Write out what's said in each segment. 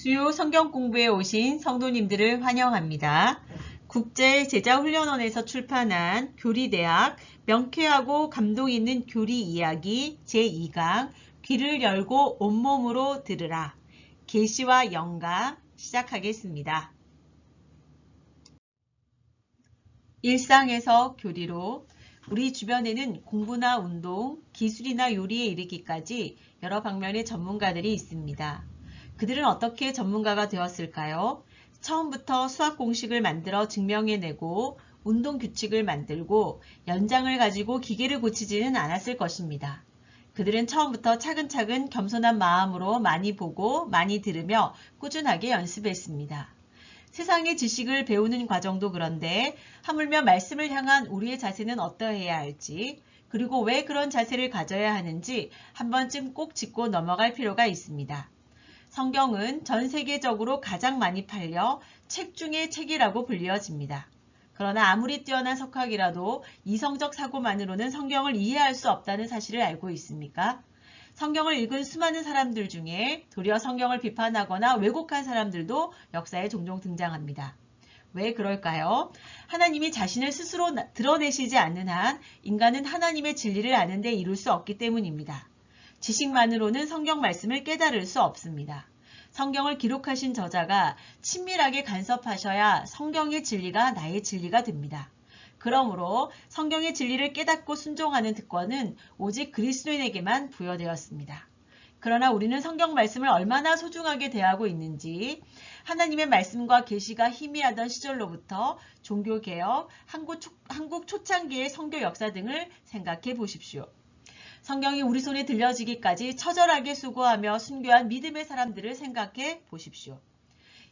수요 성경 공부에 오신 성도님들을 환영합니다. 국제 제자훈련원에서 출판한 교리대학 명쾌하고 감동 있는 교리 이야기 제2강 귀를 열고 온몸으로 들으라 계시와 영감 시작하겠습니다. 일상에서 교리로 우리 주변에는 공부나 운동, 기술이나 요리에 이르기까지 여러 방면의 전문가들이 있습니다. 그들은 어떻게 전문가가 되었을까요? 처음부터 수학 공식을 만들어 증명해내고 운동 규칙을 만들고 연장을 가지고 기계를 고치지는 않았을 것입니다. 그들은 처음부터 차근차근 겸손한 마음으로 많이 보고 많이 들으며 꾸준하게 연습했습니다. 세상의 지식을 배우는 과정도 그런데 하물며 말씀을 향한 우리의 자세는 어떠해야 할지 그리고 왜 그런 자세를 가져야 하는지 한 번쯤 꼭 짚고 넘어갈 필요가 있습니다. 성경은 전 세계적으로 가장 많이 팔려 책 중의 책이라고 불리어집니다. 그러나 아무리 뛰어난 석학이라도 이성적 사고만으로는 성경을 이해할 수 없다는 사실을 알고 있습니까? 성경을 읽은 수많은 사람들 중에 도리어 성경을 비판하거나 왜곡한 사람들도 역사에 종종 등장합니다. 왜 그럴까요? 하나님이 자신을 스스로 드러내시지 않는 한 인간은 하나님의 진리를 아는 데 이룰 수 없기 때문입니다. 지식만으로는 성경 말씀을 깨달을 수 없습니다. 성경을 기록하신 저자가 친밀하게 간섭하셔야 성경의 진리가 나의 진리가 됩니다. 그러므로 성경의 진리를 깨닫고 순종하는 특권은 오직 그리스도인에게만 부여되었습니다. 그러나 우리는 성경 말씀을 얼마나 소중하게 대하고 있는지 하나님의 말씀과 계시가 희미하던 시절로부터 종교개혁, 한국, 초, 한국 초창기의 성교 역사 등을 생각해 보십시오. 성경이 우리 손에 들려지기까지 처절하게 수고하며 순교한 믿음의 사람들을 생각해 보십시오.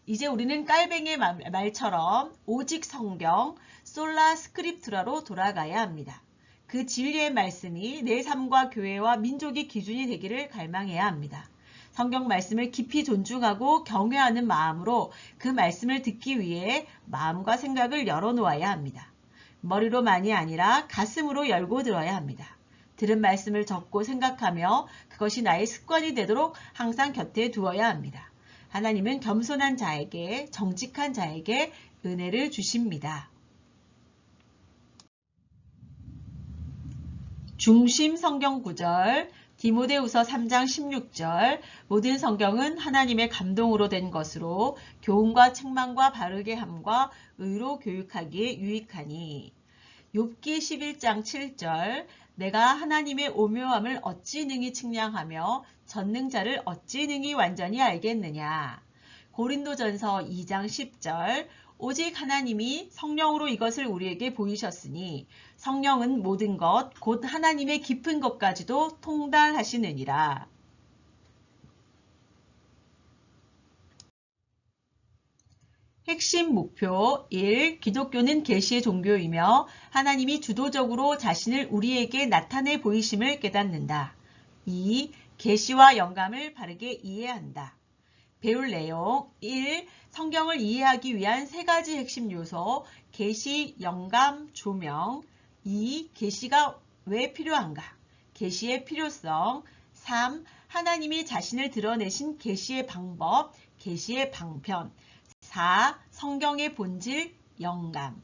이제 우리는 깔뱅이의 말처럼 오직 성경, 솔라 스크립트라로 돌아가야 합니다. 그 진리의 말씀이 내 삶과 교회와 민족의 기준이 되기를 갈망해야 합니다. 성경 말씀을 깊이 존중하고 경외하는 마음으로 그 말씀을 듣기 위해 마음과 생각을 열어놓아야 합니다. 머리로만이 아니라 가슴으로 열고 들어야 합니다. 들은 말씀을 적고 생각하며 그것이 나의 습관이 되도록 항상 곁에 두어야 합니다. 하나님은 겸손한 자에게 정직한 자에게 은혜를 주십니다. 중심 성경 구절 디모데우서 3장 16절 모든 성경은 하나님의 감동으로 된 것으로 교훈과 책망과 바르게 함과 의로 교육하기에 유익하니 욥기 11장 7절 내가 하나님의 오묘함을 어찌 능히 측량하며 전능자를 어찌 능히 완전히 알겠느냐. 고린도전서 2장 10절 오직 하나님이 성령으로 이것을 우리에게 보이셨으니 성령은 모든 것 곧 하나님의 깊은 것까지도 통달하시느니라. 핵심 목표 1. 기독교는 계시의 종교이며 하나님이 주도적으로 자신을 우리에게 나타내 보이심을 깨닫는다. 2. 계시와 영감을 바르게 이해한다. 배울 내용 1. 성경을 이해하기 위한 세 가지 핵심 요소 계시, 영감, 조명 2. 계시가 왜 필요한가? 계시의 필요성 3. 하나님이 자신을 드러내신 계시의 방법, 계시의 방편 4. 성경의 본질, 영감.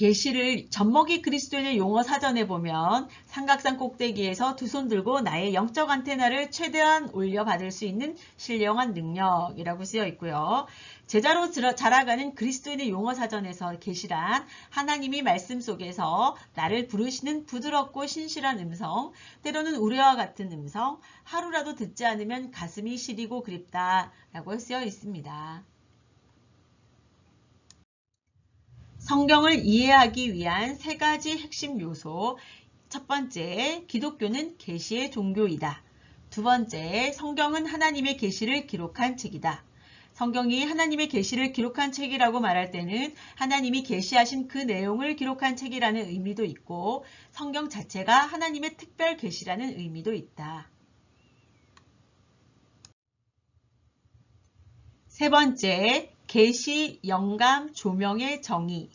계시를 젖먹이 그리스도인의 용어 사전에 보면 삼각산 꼭대기에서 두 손 들고 나의 영적 안테나를 최대한 올려받을 수 있는 신령한 능력이라고 쓰여 있고요. 제자로 자라가는 그리스도인의 용어 사전에서 계시란 하나님이 말씀 속에서 나를 부르시는 부드럽고 신실한 음성, 때로는 우레와 같은 음성, 하루라도 듣지 않으면 가슴이 시리고 그립다 라고 쓰여 있습니다. 성경을 이해하기 위한 세 가지 핵심 요소 첫 번째, 기독교는 계시의 종교이다. 두 번째, 성경은 하나님의 계시를 기록한 책이다. 성경이 하나님의 계시를 기록한 책이라고 말할 때는 하나님이 계시하신 그 내용을 기록한 책이라는 의미도 있고 성경 자체가 하나님의 특별 계시라는 의미도 있다. 세 번째, 계시, 영감, 조명의 정의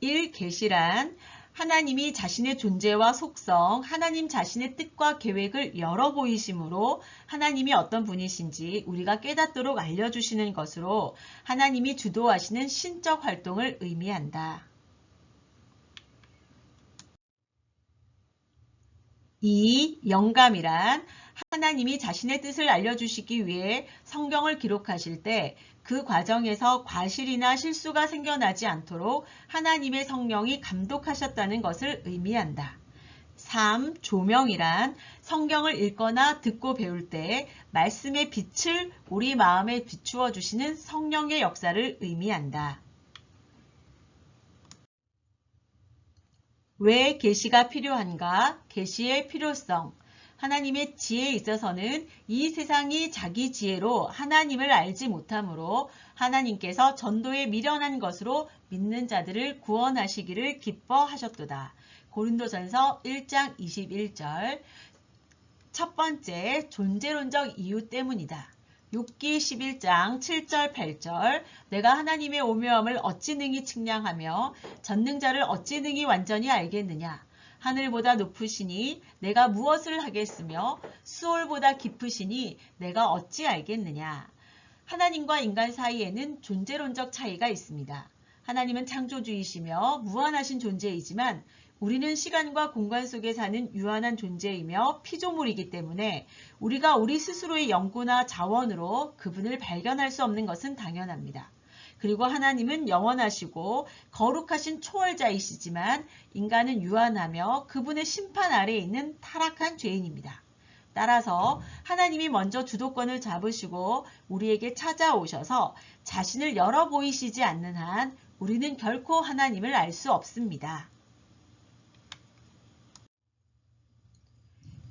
1. 계시란 하나님이 자신의 존재와 속성, 하나님 자신의 뜻과 계획을 열어 보이심으로 하나님이 어떤 분이신지 우리가 깨닫도록 알려주시는 것으로 하나님이 주도하시는 신적 활동을 의미한다. 2. 영감이란 하나님이 자신의 뜻을 알려주시기 위해 성경을 기록하실 때 그 과정에서 과실이나 실수가 생겨나지 않도록 하나님의 성령이 감독하셨다는 것을 의미한다. 3. 조명이란 성경을 읽거나 듣고 배울 때 말씀의 빛을 우리 마음에 비추어 주시는 성령의 역사를 의미한다. 왜 계시가 필요한가? 계시의 필요성. 하나님의 지혜에 있어서는 이 세상이 자기 지혜로 하나님을 알지 못하므로 하나님께서 전도에 미련한 것으로 믿는 자들을 구원하시기를 기뻐하셨도다. 고린도전서 1장 21절 첫 번째 존재론적 이유 때문이다. 6기 11장 7절 8절 내가 하나님의 오묘함을 어찌 능히 측량하며 전능자를 어찌 능히 완전히 알겠느냐 하늘보다 높으시니 내가 무엇을 하겠으며 수월보다 깊으시니 내가 어찌 알겠느냐. 하나님과 인간 사이에는 존재론적 차이가 있습니다. 하나님은 창조주이시며 무한하신 존재이지만 우리는 시간과 공간 속에 사는 유한한 존재이며 피조물이기 때문에 우리가 우리 스스로의 연구나 자원으로 그분을 발견할 수 없는 것은 당연합니다. 그리고 하나님은 영원하시고 거룩하신 초월자이시지만 인간은 유한하며 그분의 심판 아래에 있는 타락한 죄인입니다. 따라서 하나님이 먼저 주도권을 잡으시고 우리에게 찾아오셔서 자신을 열어 보이시지 않는 한 우리는 결코 하나님을 알 수 없습니다.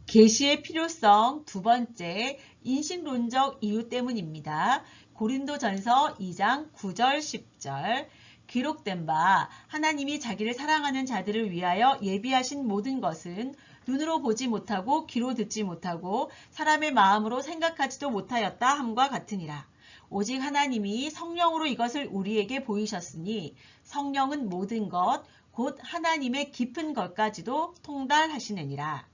계시의 필요성 두 번째 인식론적 이유 때문입니다. 고린도전서 2장 9절 10절 기록된 바 하나님이 자기를 사랑하는 자들을 위하여 예비하신 모든 것은 눈으로 보지 못하고 귀로 듣지 못하고 사람의 마음으로 생각하지도 못하였다 함과 같으니라. 오직 하나님이 성령으로 이것을 우리에게 보이셨으니 성령은 모든 것, 곧 하나님의 깊은 것까지도 통달하시느니라.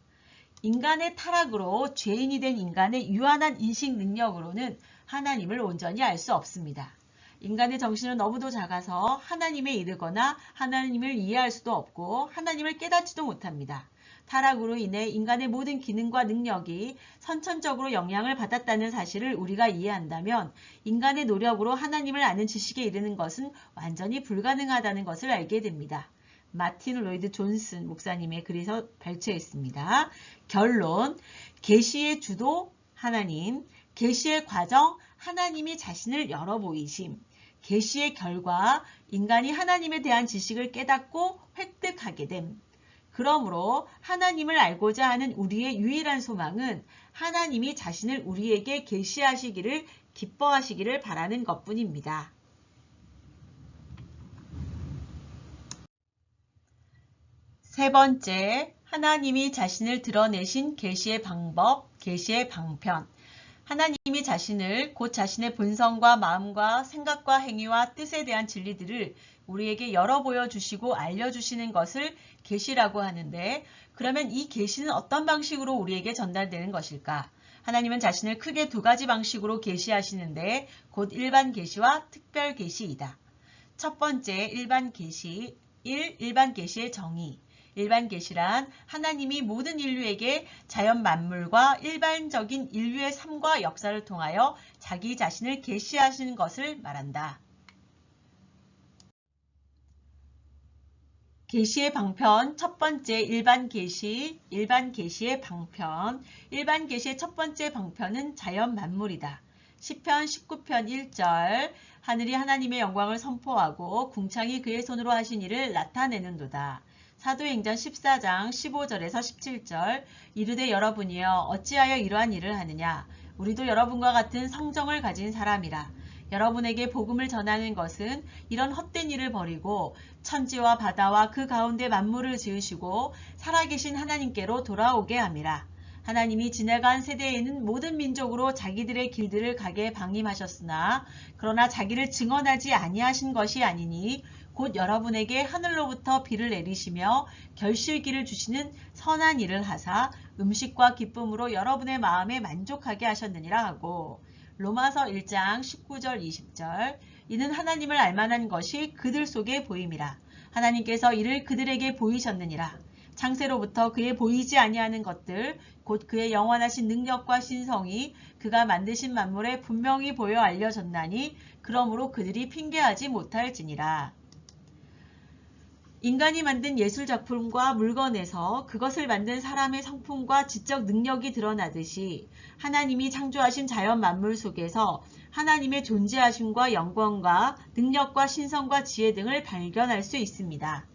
인간의 타락으로 죄인이 된 인간의 유한한 인식 능력으로는 하나님을 온전히 알 수 없습니다. 인간의 정신은 너무도 작아서 하나님에 이르거나 하나님을 이해할 수도 없고 하나님을 깨닫지도 못합니다. 타락으로 인해 인간의 모든 기능과 능력이 선천적으로 영향을 받았다는 사실을 우리가 이해한다면 인간의 노력으로 하나님을 아는 지식에 이르는 것은 완전히 불가능하다는 것을 알게 됩니다. 마틴 로이드 존슨 목사님의 글에서 발췌했습니다. 결론 계시의 주도 하나님, 계시의 과정 하나님이 자신을 열어 보이심, 계시의 결과 인간이 하나님에 대한 지식을 깨닫고 획득하게 됨. 그러므로 하나님을 알고자 하는 우리의 유일한 소망은 하나님이 자신을 우리에게 계시하시기를 기뻐하시기를 바라는 것뿐입니다. 세 번째, 하나님이 자신을 드러내신 계시의 방법, 계시의 방편. 하나님이 자신을 곧 자신의 본성과 마음과 생각과 행위와 뜻에 대한 진리들을 우리에게 열어 보여 주시고 알려 주시는 것을 계시라고 하는데 그러면 이 계시는 어떤 방식으로 우리에게 전달되는 것일까? 하나님은 자신을 크게 두 가지 방식으로 계시하시는데 곧 일반 계시와 특별 계시이다. 첫 번째 일반 계시 1. 일반 계시의 정의 일반 계시란 하나님이 모든 인류에게 자연 만물과 일반적인 인류의 삶과 역사를 통하여 자기 자신을 계시하시는 것을 말한다. 계시의 방편 첫 번째 일반 계시 일반 계시의 방편 일반 계시의 첫 번째 방편은 자연 만물이다. 10편 19편 1절 하늘이 하나님의 영광을 선포하고 궁창이 그의 손으로 하신 일을 나타내는도다. 사도행전 14장 15절에서 17절. 이르되 여러분이여 어찌하여 이러한 일을 하느냐? 우리도 여러분과 같은 성정을 가진 사람이라. 여러분에게 복음을 전하는 것은 이런 헛된 일을 버리고 천지와 바다와 그 가운데 만물을 지으시고 살아계신 하나님께로 돌아오게 함이라. 하나님이 지나간 세대에는 모든 민족으로 자기들의 길들을 가게 방임하셨으나 그러나 자기를 증언하지 아니하신 것이 아니니 곧 여러분에게 하늘로부터 비를 내리시며 결실기를 주시는 선한 일을 하사 음식과 기쁨으로 여러분의 마음에 만족하게 하셨느니라 하고 로마서 1장 19절 20절. 이는 하나님을 알만한 것이 그들 속에 보임이라. 하나님께서 이를 그들에게 보이셨느니라. 창세로부터 그의 보이지 아니하는 것들 곧 그의 영원하신 능력과 신성이 그가 만드신 만물에 분명히 보여 알려졌나니 그러므로 그들이 핑계하지 못할지니라. 인간이 만든 예술 작품과 물건에서 그것을 만든 사람의 성품과 지적 능력이 드러나듯이 하나님이 창조하신 자연 만물 속에서 하나님의 존재하심과 영광과 능력과 신성과 지혜 등을 발견할 수 있습니다.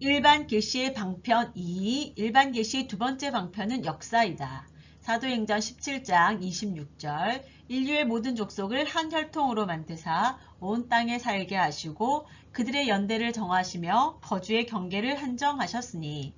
일반 계시의 방편 2, 일반 계시의 두 번째 방편은 역사이다. 사도행전 17장 26절 인류의 모든 족속을 한 혈통으로 만드사 온 땅에 살게 하시고 그들의 연대를 정하시며 거주의 경계를 한정하셨으니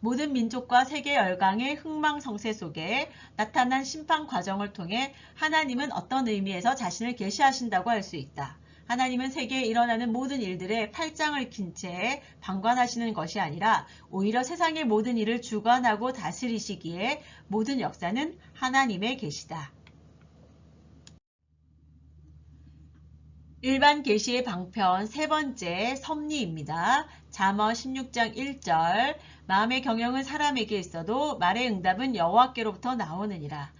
모든 민족과 세계 열강의 흥망성쇠 속에 나타난 심판 과정을 통해 하나님은 어떤 의미에서 자신을 계시하신다고 할 수 있다. 하나님은 세계에 일어나는 모든 일들에 팔짱을 낀 채 방관하시는 것이 아니라 오히려 세상의 모든 일을 주관하고 다스리시기에 모든 역사는 하나님의 계시다. 일반 계시의 방편 세 번째 섭리입니다. 잠언 16장 1절 마음의 경영은 사람에게 있어도 말의 응답은 여호와께로부터 나오느니라.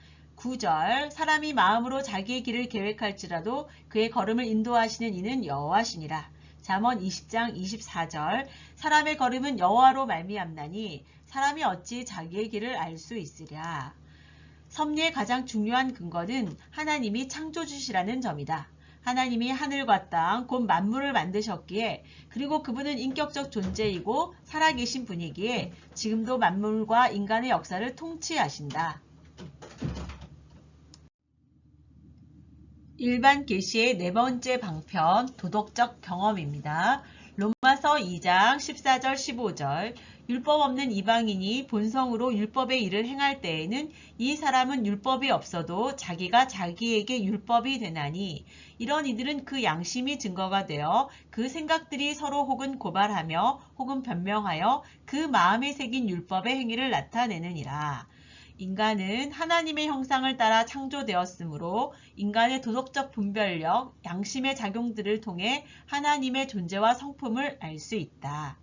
9절 사람이 마음으로 자기의 길을 계획할지라도 그의 걸음을 인도하시는 이는 여호와시니라. 잠언 20장 24절 사람의 걸음은 여호와로 말미암나니 사람이 어찌 자기의 길을 알 수 있으랴. 섭리의 가장 중요한 근거는 하나님이 창조주시라는 점이다. 하나님이 하늘과 땅, 곧 만물을 만드셨기에 그리고 그분은 인격적 존재이고 살아계신 분이기에 지금도 만물과 인간의 역사를 통치하신다. 일반 계시의 네 번째 방편 도덕적 경험입니다. 로마서 2장 14절 15절 율법 없는 이방인이 본성으로 율법의 일을 행할 때에는 이 사람은 율법이 없어도 자기가 자기에게 율법이 되나니 이런 이들은 그 양심이 증거가 되어 그 생각들이 서로 혹은 고발하며 혹은 변명하여 그 마음에 새긴 율법의 행위를 나타내느니라. 인간은 하나님의 형상을 따라 창조되었으므로 인간의 도덕적 분별력, 양심의 작용들을 통해 하나님의 존재와 성품을 알 수 있다.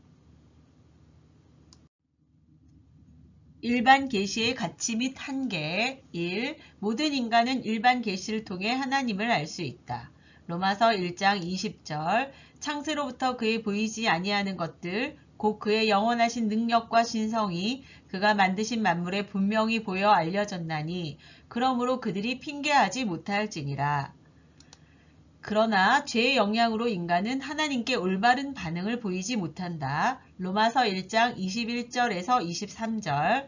일반 계시의 가치 및 한계 1. 모든 인간은 일반 계시를 통해 하나님을 알 수 있다. 로마서 1장 20절 창세로부터 그의 보이지 아니하는 것들 곧 그의 영원하신 능력과 신성이 그가 만드신 만물에 분명히 보여 알려졌나니 그러므로 그들이 핑계하지 못할지니라. 그러나 죄의 영향으로 인간은 하나님께 올바른 반응을 보이지 못한다. 로마서 1장 21절에서 23절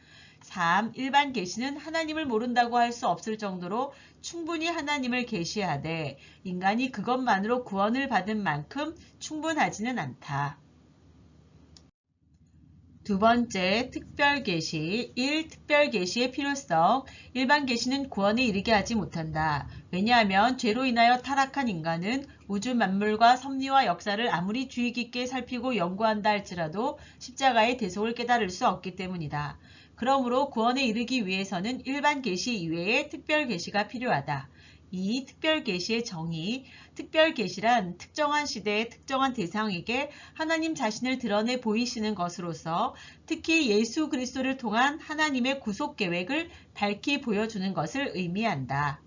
3. 일반 계시는 하나님을 모른다고 할 수 없을 정도로 충분히 하나님을 계시하되 인간이 그것만으로 구원을 받은 만큼 충분하지는 않다. 두 번째, 특별 계시. 1. 특별 계시의 필요성. 일반 계시는 구원에 이르게 하지 못한다. 왜냐하면 죄로 인하여 타락한 인간은 우주 만물과 섭리와 역사를 아무리 주의 깊게 살피고 연구한다 할지라도 십자가의 대속을 깨달을 수 없기 때문이다. 그러므로 구원에 이르기 위해서는 일반 계시 이외에 특별 계시가 필요하다. 이 특별 계시의 정의, 특별 계시란 특정한 시대의 특정한 대상에게 하나님 자신을 드러내 보이시는 것으로서 특히 예수 그리스도를 통한 하나님의 구속 계획을 밝히 보여주는 것을 의미한다.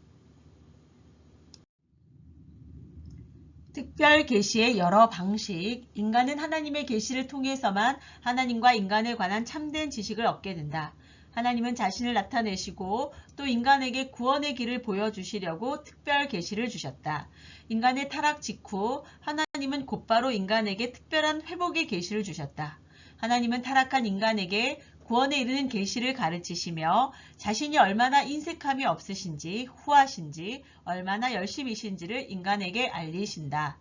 특별 계시의 여러 방식, 인간은 하나님의 계시를 통해서만 하나님과 인간에 관한 참된 지식을 얻게 된다. 하나님은 자신을 나타내시고 또 인간에게 구원의 길을 보여주시려고 특별 계시를 주셨다. 인간의 타락 직후 하나님은 곧바로 인간에게 특별한 회복의 계시를 주셨다. 하나님은 타락한 인간에게 구원에 이르는 계시를 가르치시며 자신이 얼마나 인색함이 없으신지 후하신지 얼마나 열심이신지를 인간에게 알리신다.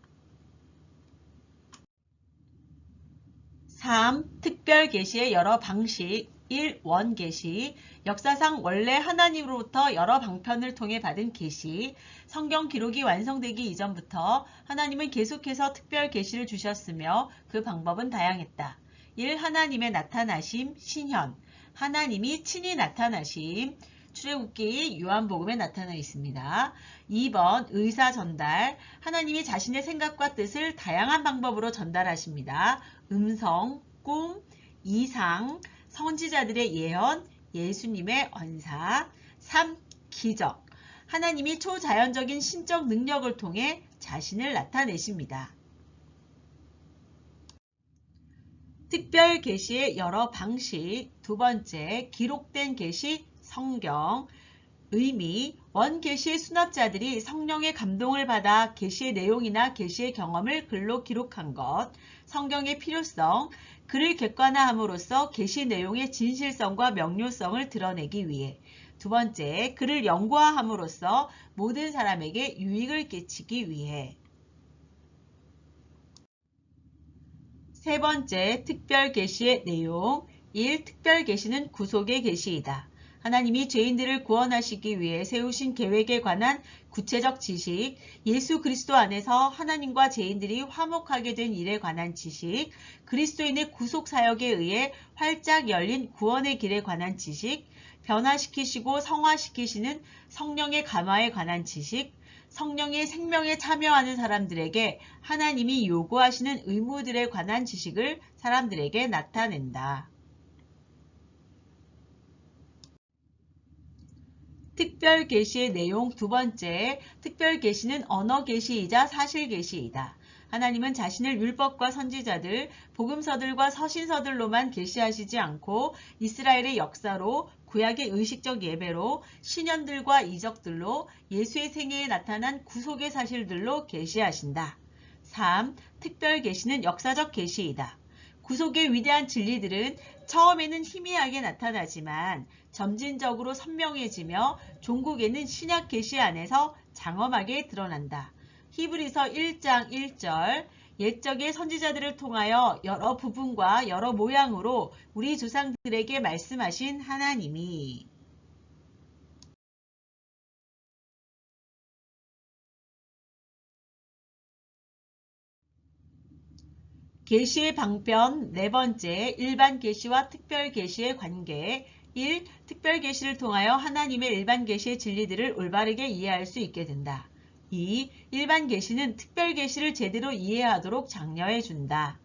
3. 특별 계시의 여러 방식 1. 원 계시 역사상 원래 하나님으로부터 여러 방편을 통해 받은 계시 성경 기록이 완성되기 이전부터 하나님은 계속해서 특별 계시를 주셨으며 그 방법은 다양했다. 1. 하나님의 나타나심 신현 하나님이 친히 나타나심 출애굽기 요한복음에 나타나 있습니다. 2번 의사 전달 하나님이 자신의 생각과 뜻을 다양한 방법으로 전달하십니다. 음성, 꿈, 이상, 선지자들의 예언, 예수님의 언사 3. 기적 하나님이 초자연적인 신적 능력을 통해 자신을 나타내십니다. 특별 계시의 여러 방식. 두 번째 기록된 계시 성경. 의미. 원 계시의 수납자들이 성령의 감동을 받아 계시의 내용이나 계시의 경험을 글로 기록한 것. 성경의 필요성. 글을 객관화함으로써 계시 내용의 진실성과 명료성을 드러내기 위해. 두 번째 글을 연구화함으로써 모든 사람에게 유익을 끼치기 위해 세 번째 특별 계시의 내용 1. 특별 계시는 구속의 계시이다. 하나님이 죄인들을 구원하시기 위해 세우신 계획에 관한 구체적 지식, 예수 그리스도 안에서 하나님과 죄인들이 화목하게 된 일에 관한 지식, 그리스도인의 구속 사역에 의해 활짝 열린 구원의 길에 관한 지식, 변화시키시고 성화시키시는 성령의 감화에 관한 지식, 성령의 생명에 참여하는 사람들에게 하나님이 요구하시는 의무들에 관한 지식을 사람들에게 나타낸다. 특별 계시의 내용 두 번째, 특별 계시는 언어 계시이자 사실 계시이다. 하나님은 자신을 율법과 선지자들, 복음서들과 서신서들로만 계시하시지 않고 이스라엘의 역사로 구약의 의식적 예배로 신년들과 이적들로 예수의 생애에 나타난 구속의 사실들로 계시하신다. 3. 특별 계시는 역사적 계시이다. 구속의 위대한 진리들은 처음에는 희미하게 나타나지만 점진적으로 선명해지며 종국에는 신약 계시 안에서 장엄하게 드러난다. 히브리서 1장 1절 옛적의 선지자들을 통하여 여러 부분과 여러 모양으로 우리 조상들에게 말씀하신 하나님이 계시의 방편 네 번째 일반 계시와 특별 계시의 관계 1. 특별 계시를 통하여 하나님의 일반 계시의 진리들을 올바르게 이해할 수 있게 된다. 2. 일반 계시는 특별 계시를 제대로 이해하도록 장려해 준다.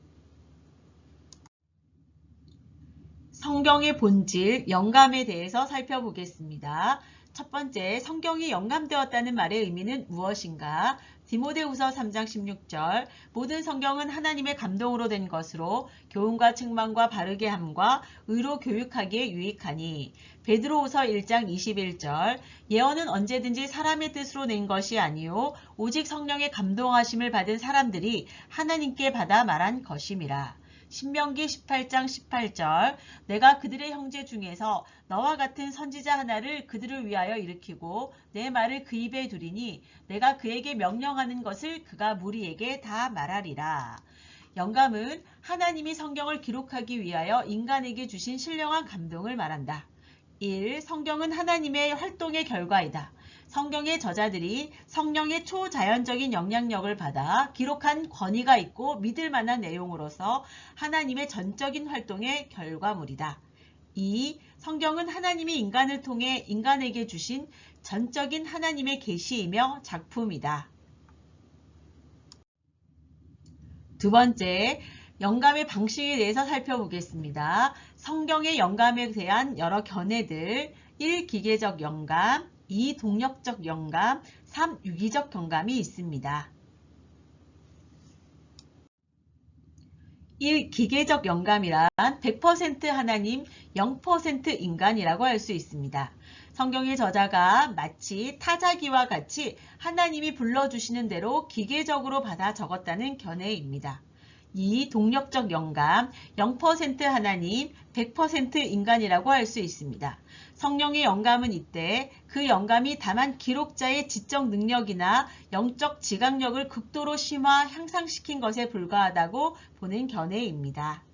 성경의 본질, 영감에 대해서 살펴보겠습니다. 첫 번째, 성경이 영감되었다는 말의 의미는 무엇인가? 디모데후서 3장 16절 모든 성경은 하나님의 감동으로 된 것으로 교훈과 책망과 바르게 함과 의로 교육하기에 유익하니 베드로후서 1장 21절 예언은 언제든지 사람의 뜻으로 낸 것이 아니요 오직 성령의 감동하심을 받은 사람들이 하나님께 받아 말한 것임이라. 신명기 18장 18절 내가 그들의 형제 중에서 너와 같은 선지자 하나를 그들을 위하여 일으키고 내 말을 그 입에 두리니 내가 그에게 명령하는 것을 그가 무리에게 다 말하리라. 영감은 하나님이 성경을 기록하기 위하여 인간에게 주신 신령한 감동을 말한다. 1. 성경은 하나님의 활동의 결과이다. 성경의 저자들이 성령의 초자연적인 영향력을 받아 기록한 권위가 있고 믿을 만한 내용으로서 하나님의 전적인 활동의 결과물이다. 2. 성경은 하나님이 인간을 통해 인간에게 주신 전적인 하나님의 계시이며 작품이다. 두 번째, 영감의 방식에 대해서 살펴보겠습니다. 성경의 영감에 대한 여러 견해들 1. 기계적 영감 2. 동력적 영감, 3. 유기적 경감이 있습니다. 1. 기계적 영감이란 100% 하나님, 0% 인간이라고 할 수 있습니다. 성경의 저자가 마치 타자기와 같이 하나님이 불러주시는 대로 기계적으로 받아 적었다는 견해입니다. 2. 동력적 영감 0% 하나님 100% 인간이라고 할 수 있습니다. 성령의 영감은 이때 그 영감이 다만 기록자의 지적 능력이나 영적 지각력을 극도로 심화 향상시킨 것에 불과하다고 보는 견해입니다.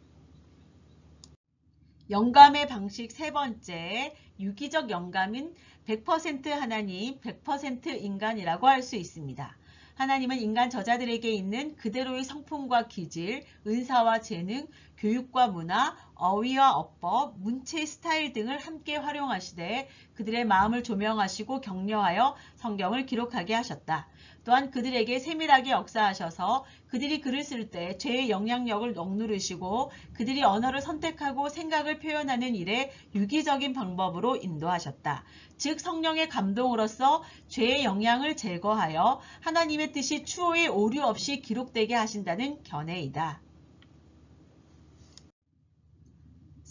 영감의 방식 세 번째, 유기적 영감은 100% 하나님, 100% 인간이라고 할 수 있습니다. 하나님은 인간 저자들에게 있는 그대로의 성품과 기질, 은사와 재능, 교육과 문화, 어휘와 어법, 문체 스타일 등을 함께 활용하시되 그들의 마음을 조명하시고 격려하여 성경을 기록하게 하셨다. 또한 그들에게 세밀하게 역사하셔서 그들이 글을 쓸 때 죄의 영향력을 억누르시고 그들이 언어를 선택하고 생각을 표현하는 일에 유기적인 방법으로 인도하셨다. 즉 성령의 감동으로서 죄의 영향을 제거하여 하나님의 뜻이 추호의 오류 없이 기록되게 하신다는 견해이다.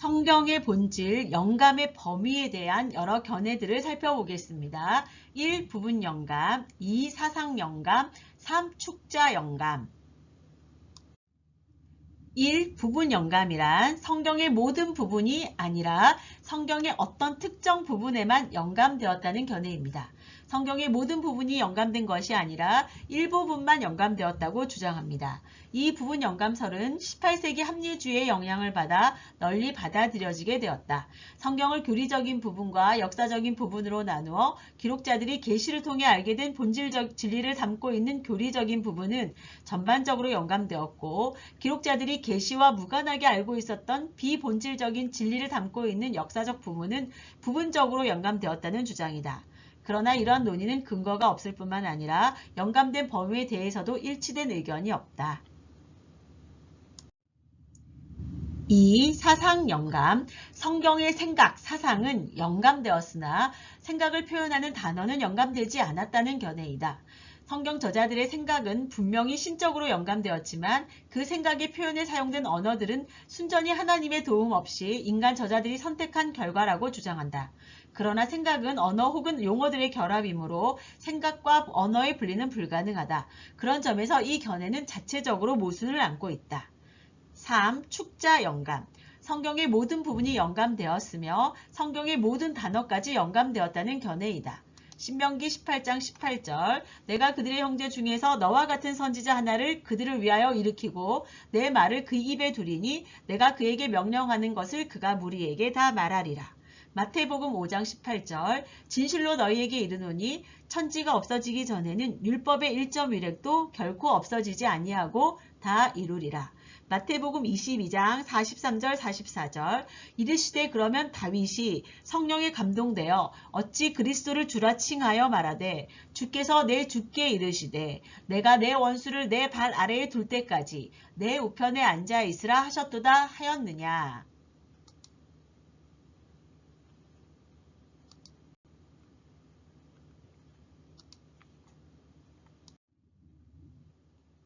성경의 본질, 영감의 범위에 대한 여러 견해들을 살펴보겠습니다. 1. 부분 영감, 2. 사상 영감, 3. 축자 영감. 1. 부분 영감이란 성경의 모든 부분이 아니라 성경의 어떤 특정 부분에만 영감되었다는 견해입니다. 성경의 모든 부분이 영감된 것이 아니라 일부분만 영감되었다고 주장합니다. 이 부분 영감설은 18세기 합리주의의 영향을 받아 널리 받아들여지게 되었다. 성경을 교리적인 부분과 역사적인 부분으로 나누어 기록자들이 계시를 통해 알게 된 본질적 진리를 담고 있는 교리적인 부분은 전반적으로 영감되었고 기록자들이 계시와 무관하게 알고 있었던 비본질적인 진리를 담고 있는 역사적 부분은 부분적으로 영감되었다는 주장이다. 그러나 이러한 논의는 근거가 없을 뿐만 아니라 영감된 범위에 대해서도 일치된 의견이 없다. 2. 사상 영감. 성경의 생각, 사상은 영감되었으나 생각을 표현하는 단어는 영감되지 않았다는 견해이다. 성경 저자들의 생각은 분명히 신적으로 영감되었지만 그 생각의 표현에 사용된 언어들은 순전히 하나님의 도움 없이 인간 저자들이 선택한 결과라고 주장한다. 그러나 생각은 언어 혹은 용어들의 결합이므로 생각과 언어의 분리는 불가능하다. 그런 점에서 이 견해는 자체적으로 모순을 안고 있다. 3. 축자 영감. 성경의 모든 부분이 영감되었으며 성경의 모든 단어까지 영감되었다는 견해이다. 신명기 18장 18절 내가 그들의 형제 중에서 너와 같은 선지자 하나를 그들을 위하여 일으키고 내 말을 그 입에 두리니 내가 그에게 명령하는 것을 그가 무리에게 다 말하리라. 마태복음 5장 18절 진실로 너희에게 이르노니 천지가 없어지기 전에는 율법의 1.1획도 결코 없어지지 아니하고 다 이루리라. 마태복음 22장 43절 44절 이르시되 그러면 다윗이 성령에 감동되어 어찌 그리스도를 주라 칭하여 말하되 주께서 내 주께 이르시되 내가 내 원수를 내 발 아래에 둘 때까지 내 우편에 앉아 있으라 하셨도다 하였느냐.